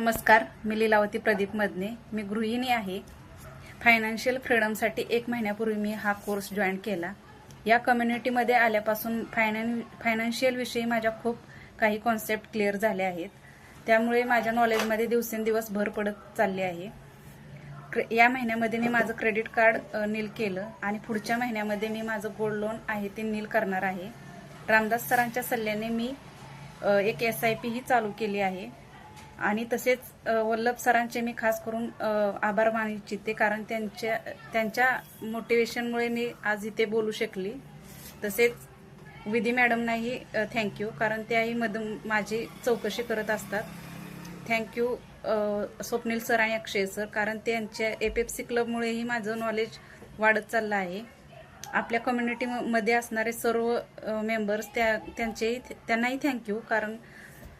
नमस्कार मी लीलावती प्रदीप मदने. मी गृहिणी आहे. फायनान्शियल फ्रीडमसाठी एक महिन्यापूर्वी मी हा कोर्स जॉईन केला. या कम्युनिटीमध्ये आल्यापासून फायनान फायनान्शियल विषयी माझ्या खूप काही कॉन्सेप्ट क्लिअर झाले आहेत. त्यामुळे माझ्या नॉलेजमध्ये दिवसेंदिवस भर पडत चालली आहे. क्रे- या महिन्यामध्ये मी माझं क्रेडिट कार्ड नील केलं आणि पुढच्या महिन्यामध्ये मी माझं गोल्ड लोन आहे ते नील करणार आहे. रामदास सरांच्या सल्ल्याने मी एक एस आय पी ही चालू केली आहे. आणि तसेच वल्लभ सरांचे मी खास करून आभार मानू इच्छिते कारण त्यांच्या त्यांच्या मोटिवेशनमुळे मी आज इथे बोलू शकली. तसेच विधी मॅडमनाही थँक्यू कारण त्याही मधून माझी चौकशी करत असतात. थँक्यू स्वप्नील सर आणि अक्षय सर कारण त्यांच्या एफ एफ सी क्लबमुळेही माझं नॉलेज वाढत चाललं आहे. आपल्या कम्युनिटीमध्ये असणारे सर्व मेंबर्स त्या त्यांचेही त्यांनाही थँक्यू कारण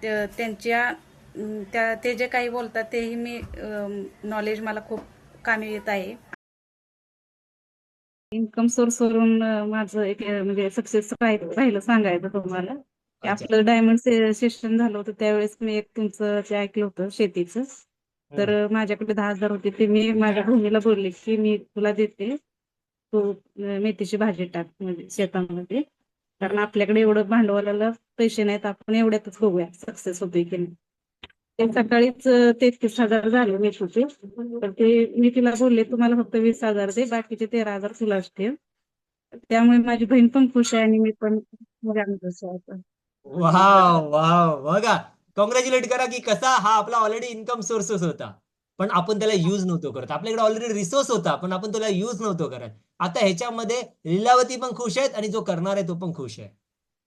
त्या- त्यांच्या त्या ते जे काही बोलतात तेही मी नॉलेज मला खूप कामी येत आहे. इन्कम सोर्स वरून माझं एक म्हणजे सक्सेस राहिलं सांगायचं तुम्हाला. आपलं डायमंड सेशन झालं होतं त्यावेळेस मी एक तुमचं ते ऐकलं होतं शेतीचं. तर माझ्याकडे दहा हजार होते ते मी माझ्या बहिणीला बोलले की मी तुला देते. तू मेथीची भाजी टाक म्हणजे शेतामध्ये. कारण आपल्याकडे एवढं भांडवलाला पैसे नाहीत आपण एवढ्यातच बघूया सक्सेस होतोय की नाही. सकाळीच तेहतीस हजार झाले मेथीचे. तर ते मी तिला बोलले तुम्हाला फक्त वीस हजार दे बाकीचे तेरा हजार तुलाच ठेव त्यामुळे माझी बहीण पण खुश आहे आणि मी पण खुश आहे. Wow wow. बघा कॉंग्रॅच्युलेट करा की कसा हा आपला ऑलरेडी इन्कम सोर्सेस होता. पण आपण त्याला युज नव्हतो करत. आपल्याकडे ऑलरेडी रिसोर्स होता पण आपण त्याला युज नव्हतो करत. आता ह्याच्यामध्ये लीलावती पण खुश आहेत आणि जो करणार आहे तो पण खुश आहे.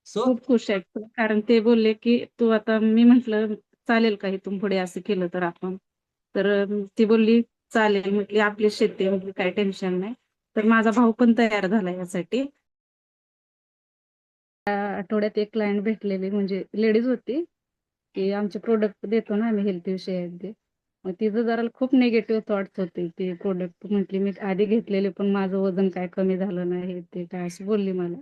सो खूप खुश आहे कारण ते बोलले की तू आता मी म्हंटल चालेल का इथून पुढे असं केलं तर आपण? तर ती बोलली चालेल. म्हटली आपली शेती म्हटली काही टेन्शन नाही. तर माझा भाऊ पण तयार झाला यासाठी. आठवड्यात एक क्लायंट भेटलेली म्हणजे लेडीज होती की आमचे प्रोडक्ट देतो ना आम्ही हेल्थ विषयाचे मग तिचं जरा खूप निगेटिव्ह थॉट्स होते ते प्रोडक्ट म्हटली मी आधी घेतलेले पण माझं वजन काय कमी झालं नाही ते काय? अशी बोलली मला.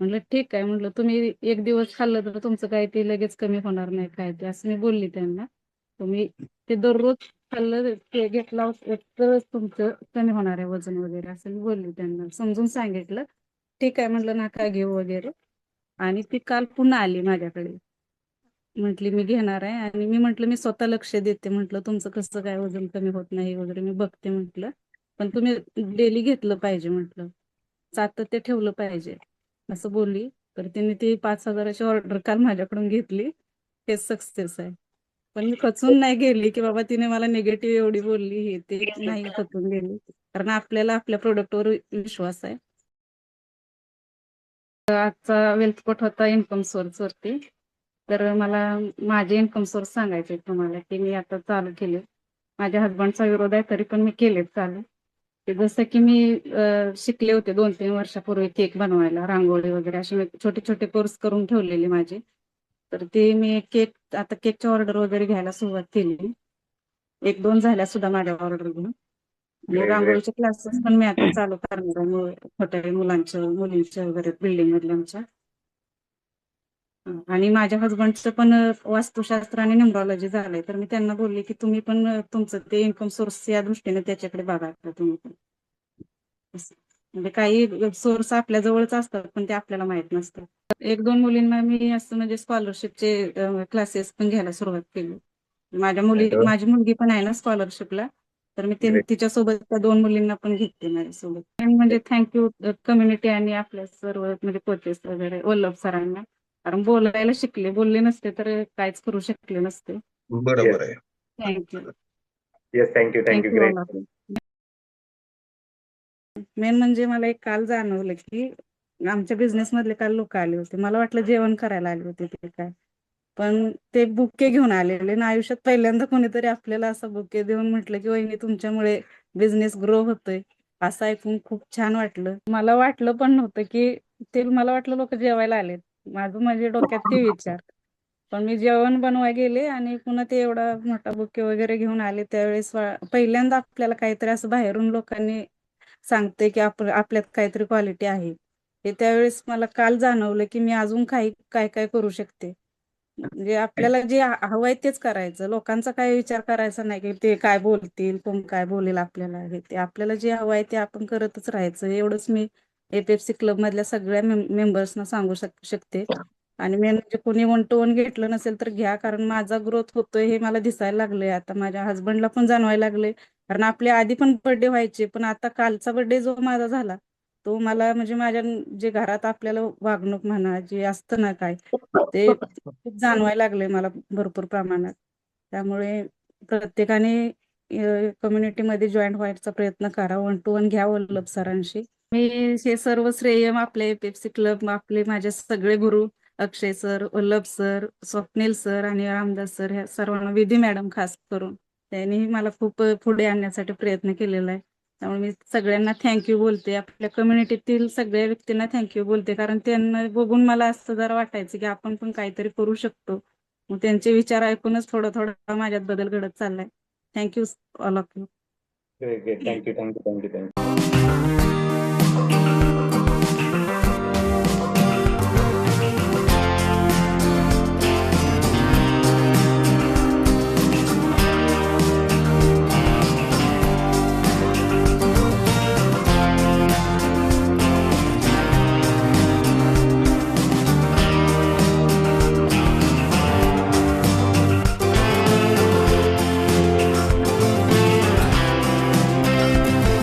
म्हटलं ठीक आहे. म्हटलं तुम्ही एक दिवस खाल्लं तर तुमचं काय ते लगेच कमी होणार नाही काय ते असं मी बोलली त्यांना. तुम्ही ते दररोज खाल्लं ते घेतला तरच तुमचं कमी होणार आहे वजन वगैरे असं मी बोलली त्यांना. समजून सांगितलं ठीक आहे म्हटलं काय घेऊ वगैरे. आणि ती काल पुन्हा आली माझ्याकडे. म्हटली मी घेणार आहे. आणि मी म्हटलं मी स्वतः लक्ष देते. म्हटलं तुमचं कसं काय वजन कमी होत नाही वगैरे मी बघते म्हटलं. पण तुम्ही डेली घेतलं पाहिजे म्हटलं. सातत्य ठेवलं पाहिजे. असं बोलली. तर तिने ती पाच हजाराची ऑर्डर काल माझ्याकडून घेतली. हे सक्सेस आहे. पण मी खचून नाही गेली की बाबा तिने मला निगेटिव्ह एवढी बोलली हे ते नाही खचून गेली. कारण आपल्याला आपल्या प्रोडक्टवर विश्वास आहे. आजचा वेल्थ कोट होता इन्कम सोर्स वरती. तर मला माझे इन्कम सोर्स सांगायचे तुम्हाला की मी आता चालू केले. माझ्या हसबंडचा विरोध आहे तरी पण मी केले चालू. ते जसं की मी अं, शिकले होते दोन तीन वर्षापूर्वी केक बनवायला रांगोळी वगैरे असे मी छोटे छोटे कोर्स करून ठेवलेले माझे. तर ते मी केक आता केकची ऑर्डर वगैरे घ्यायला सुरुवात केली. एक दोन झाल्या सुद्धा माझ्या ऑर्डर घेऊन. आणि रांगोळीचे क्लासेस पण मी आता चालू करणार आहे. मु- छोट्या मुलांच्या मुलींच्या वगैरे बिल्डिंग मधल्या आमच्या आणि माझ्या हसबंडचं पण वास्तुशास्त्र आणि न्यूमरॉलॉजी झालंय. तर मी त्यांना बोलले की तुम्ही पण तुमचं ते इन्कम सोर्स या दृष्टीने त्याच्याकडे बघा तुम्ही पण. म्हणजे काही सोर्स आपल्या जवळच असतात पण ते आपल्याला माहीत नसतात. एक दोन मुलींना मी असं म्हणजे स्कॉलरशिपचे क्लासेस पण घ्यायला सुरुवात केली. माझ्या मुली. माझी मुलगी पण आहे ना स्कॉलरशिपला तर मी. तिच्यासोबत त्या दोन मुलींना पण घेते माझ्यासोबत. आणि म्हणजे थँक्यू कम्युनिटी आणि आपल्या सर्व म्हणजे कोचेस वगैरे वल्लभ सरांना. कारण बोलायला शिकले बोलले नसते तर काहीच करू शकले नसते. बरोबर आहे. Thank you yes thank you thank you great men म्हणजे मला एक काल जाणवलं की आमच्या बिझनेस मधले काल लोक आले होते. मला वाटलं जेवण करायला आले होते ते काय पण ते बुके घेऊन आलेले आणि आयुष्यात पहिल्यांदा कोणीतरी आपल्याला असं बुके देऊन म्हटलं की वहिनी तुमच्यामुळे बिझनेस ग्रो होतोय. असं ऐकून खूप छान वाटलं. मला वाटलं पण नव्हतं की ते मला वाटलं लोक जेवायला आलेत. माझं म्हणजे डोक्यात ते विचार. पण मी जेवण बनवाय गेले आणि पुन्हा ते एवढा मोठा बुके वगैरे घेऊन आले त्यावेळेस पहिल्यांदा आपल्याला काहीतरी असं बाहेरून लोकांनी सांगते की आप आपल्यात काहीतरी क्वालिटी आहे. हे त्यावेळेस मला काल जाणवलं की मी अजून काही काय काय करू शकते. म्हणजे आपल्याला जे हवं हवंय तेच करायचं. लोकांचा काय विचार करायचा नाही की ते काय बोलतील कोण काय बोलेल आपल्याला. हे ते आपल्याला जे हवंय ते आपण करतच राहायचं. एवढंच मी एपीएफसी क्लब मधल्या सगळ्या मेंबर्सना सांगू शक शकते. आणि मेन म्हणजे कोणी वन टू वन घेतलं नसेल तर घ्या कारण माझा ग्रोथ होतोय हे मला दिसायला लागलंय. आता माझ्या हस्बंडला पण जाणवायला लागले कारण आपले आधी पण बर्थडे व्हायचे पण आता कालचा बर्थडे जो माझा झाला तो मला म्हणजे माझ्या जे घरात आपल्याला वागणूक म्हणा जे असतं ना काय ते जाणवायला लागले मला भरपूर प्रमाणात. त्यामुळे प्रत्येकाने कम्युनिटीमध्ये जॉईन व्हायचा प्रयत्न करा. वन टू वन घ्या वल्लभ सरांशी. मी हे सर्व श्रेय आपले पेप्सी क्लब आपले माझे सगळे गुरु Akshay sir Vallabh sir Swapnil sir आणि रामदास सर ह्या सर्वांना विधी मॅडम खास करून. त्यांनी मला खूप पुढे आणण्यासाठी प्रयत्न केलेला आहे. त्यामुळे मी सगळ्यांना थँक्यू बोलते. आपल्या कम्युनिटीतील सगळ्या व्यक्तींना थँक्यू बोलते. कारण त्यांना बघून मला असं जरा वाटायचं की आपण पण काहीतरी करू शकतो. मग त्यांचे विचार ऐकूनच थोडं थोडं माझ्यात बदल घडत चाललाय. Thank you all of you thank you thank you thank you thank you